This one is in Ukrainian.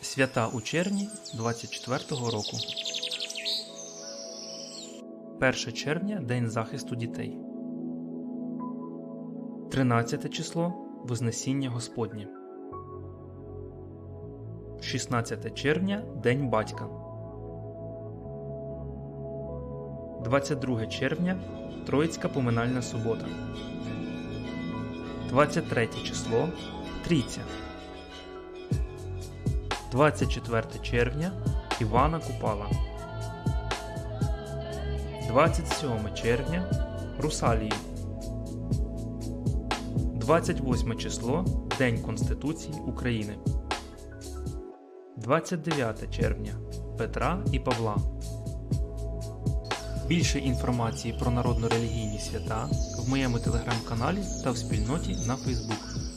Свята у червні 24-го року. 1 червня День захисту дітей. 13 число Вознесіння Господнє. 16 червня День батька. 22 червня Троїцька поминальна субота. 23 число Трійця. 24 червня Івана Купала. 27 червня Русалії. 28 число День Конституції України. 29 червня Петра і Павла. Більше інформації про народно-релігійні свята в моєму телеграм-каналі та в спільноті на Фейсбук.